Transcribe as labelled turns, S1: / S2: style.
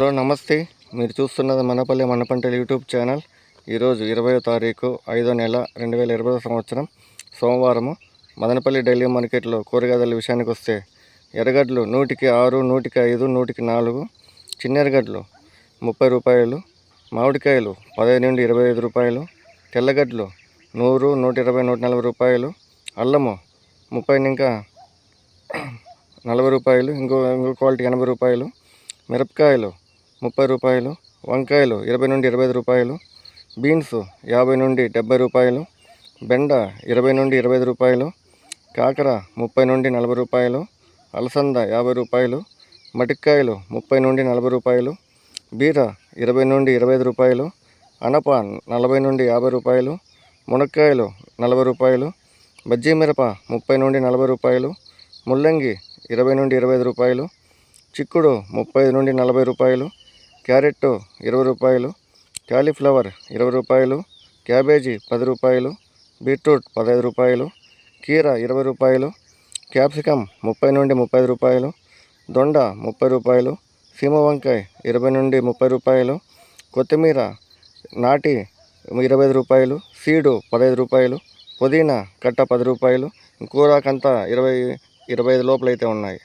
S1: Hello నమస్తే. మీరు చూస్తున్నది మనపల్లి మనపంటల యూట్యూబ్ ఛానల్. ఈరోజు ఇరవై తారీఖు ఐదో నెల రెండు వేల ఇరవై సంవత్సరం సోమవారము. మదనపల్లి డైలీ మార్కెట్లో కూరగాయల విషయానికి వస్తే ఎర్రగడ్డలు నూటికి ఆరు నూటికి ఐదు నూటికి నాలుగు చిన్న ఎర్రగడ్డలు ముప్పై రూపాయలు మామిడికాయలు పదహైదు నుండి ఇరవై ఐదు రూపాయలు తెల్లగడ్డలు నూరు నూట ఇరవై నూట నలభై రూపాయలు అల్లము ముప్పై ఇంకా నలభై రూపాయలు ఇంకో ఇంకో క్వాలిటీ ఎనభై రూపాయలు మిరపకాయలు ముప్పై రూపాయలు వంకాయలు ఇరవై నుండి ఇరవై ఐదు రూపాయలు బీన్స్ యాభై నుండి డెబ్బై రూపాయలు బెండ ఇరవై నుండి ఇరవై ఐదు రూపాయలు కాకర ముప్పై నుండి నలభై రూపాయలు అలసంద యాభై రూపాయలు మటికాయలు ముప్పై నుండి నలభై రూపాయలు బీర ఇరవై నుండి ఇరవై ఐదు రూపాయలు అనప నలభై నుండి యాభై రూపాయలు మునక్కాయలు నలభై రూపాయలు బజ్జీ మిరప ముప్పై నుండి నలభై రూపాయలు ముల్లంగి ఇరవై నుండి ఇరవై ఐదు రూపాయలు చిక్కుడు ముప్పై నుండి నలభై రూపాయలు క్యారెట్ ఇరవై రూపాయలు కాలీఫ్లవర్ ఇరవై రూపాయలు క్యాబేజీ పది రూపాయలు బీట్రూట్ పదహైదు రూపాయలు కీర ఇరవై రూపాయలు క్యాప్సికమ్ ముప్పై నుండి ముప్పై రూపాయలు దొండ ముప్పై రూపాయలు సీమ వంకాయ ఇరవై నుండి ముప్పై రూపాయలు కొత్తిమీర నాటి ఇరవై ఐదు రూపాయలు సీడు పదహైదు రూపాయలు పుదీనా కట్ట పది రూపాయలు కూరాకంతా ఇరవై ఇరవై ఐదు లోపలైతే ఉన్నాయి.